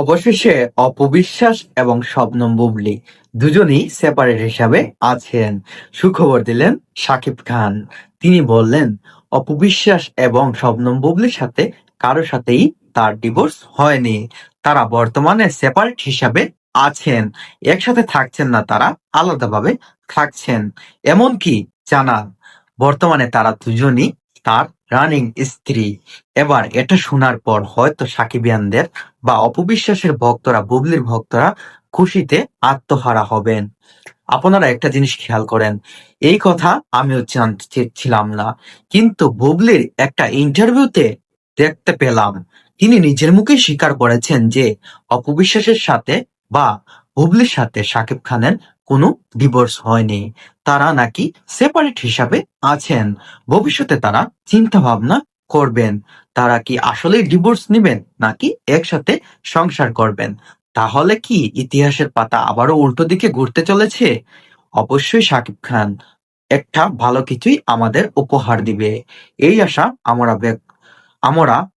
অবশেষে অপবিশ্বাস এবং শবনম বুবলি দুজনেই সেপারেট হিসাবে আছেন। সুখবর দিলেন শাকিব খান। তিনি বললেন, অপবিশ্বাস এবং শবনম বুবলির সাথে কারও সাথেই তার ডিভোর্স হয়নি। তারা বর্তমানে সেপারেট হিসাবে আছেন। একসাথে থাকছেন না তারা, আলাদাভাবে থাকছেন। এমনকি জানান, বর্তমানে তারা দুজনই তার রানিং স্ত্রী। এবার এটা শোনার পর হয়তো সাকিবিয়ানদের বা অপবিশ্বাসের ভক্তরা, বুবলির ভক্তরা খুশিতে আত্মহারা হবেন। আপনারা একটা জিনিস খেয়াল করেন, এই কথা আমিও জানতে চেয়েছিলাম না, কিন্তু বুবলির একটা ইন্টারভিউতে দেখতে পেলাম। তিনি নিজের মুখে স্বীকার করেছেন যে, অপবিশ্বাসের সাথে বা বুবলির সাথে সাকিব খানের কোনো ডিভোর্স হয়নি। তারা নাকি সেপারেট হিসাবে আছেন। ভবিষ্যতে তারা চিন্তা ভাবনা করবেন। তারা কি আসলে ডিভোর্স নেবেন নাকি একসাথে সংসার করবেন? তাহলে কি ইতিহাসের পাতা আবারও উল্টো দিকে ঘুরতে চলেছে? অবশ্যই সাকিব খান একটা ভালো কিছুই আমাদের উপহার দিবে। এই আশা আমরা আমরা